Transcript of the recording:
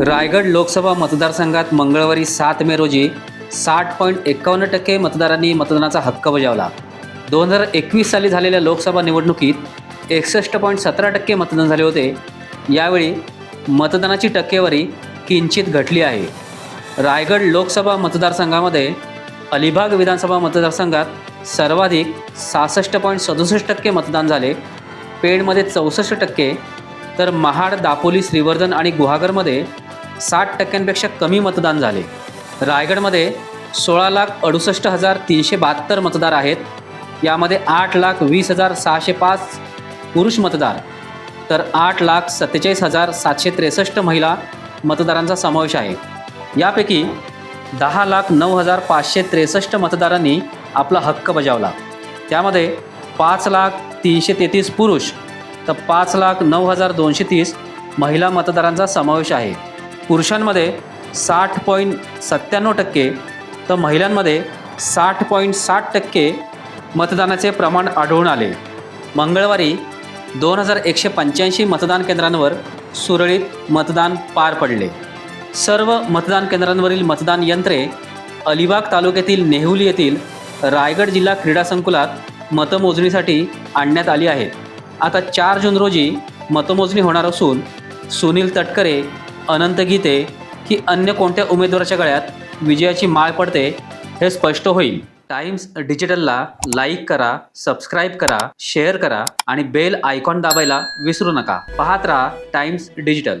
रायगड लोकसभा मतदारसंघात मंगळवारी सात मे रोजी साठ पॉईंट एकावन्न टक्के मतदारांनी मतदानाचा हक्क बजावला. दोन हजार एकवीस साली झालेल्या लोकसभा निवडणुकीत एकसष्ट पॉईंट सतरा टक्के मतदान झाले होते. यावेळी मतदानाची टक्केवारी किंचित घटली आहे. रायगड लोकसभा मतदारसंघामध्ये अलिबाग विधानसभा मतदारसंघात सर्वाधिक सहासष्ट पॉईंट सदुसष्ट टक्के मतदान झाले. पेणमध्ये चौसष्ट टक्के. तर महाड दापोली श्रीवर्धन आणि गुहागरमध्ये साठ टक्क्यांपेक्षा कमी मतदान झाले. रायगडमध्ये सोळा लाख अडुसष्ट हजार तीनशे बहात्तर मतदार आहेत. यामध्ये आठ लाख वीस हजार सहाशे पाच पुरुष मतदार तर आठ लाख सत्तेचाळीस हजार सातशे त्रेसष्ट महिला मतदारांचा समावेश आहे. यापैकी दहा लाख नऊ हजार पाचशे त्रेसष्ट मतदारांनी आपला हक्क बजावला. त्यामध्ये पाच लाख तीनशे तेहतीस पुरुष तर पाच लाख नऊ हजार दोनशे तीस महिला मतदारांचा समावेश आहे. पुरुषांमध्ये साठ पॉईंट सत्त्याण्णव टक्के तर महिलांमध्ये साठ पॉईंट साठ टक्के मतदानाचे प्रमाण आढळून आले. मंगळवारी दोन हजार एकशे पंच्याऐंशी मतदान केंद्रांवर सुरळीत मतदान पार पडले. सर्व मतदान केंद्रांवरील मतदान यंत्रे अलिबाग तालुक्यातील नेहुली येथील रायगड जिल्हा क्रीडा संकुलात मतमोजणीसाठी आणण्यात आली आहेत आता चार जून रोजी मतमोजणी होणार असून सुनील तटकरे अनंत गीते की अन्य कोणत्या उमेदवाराच्या गळ्यात विजयाची माळ पडते हे स्पष्ट होईल. टाइम्स डिजिटलला लाईक करा सबस्क्राईब करा शेअर करा आणि बेल आयकॉन दाबायला विसरू नका. पाहत राहा टाइम्स डिजिटल.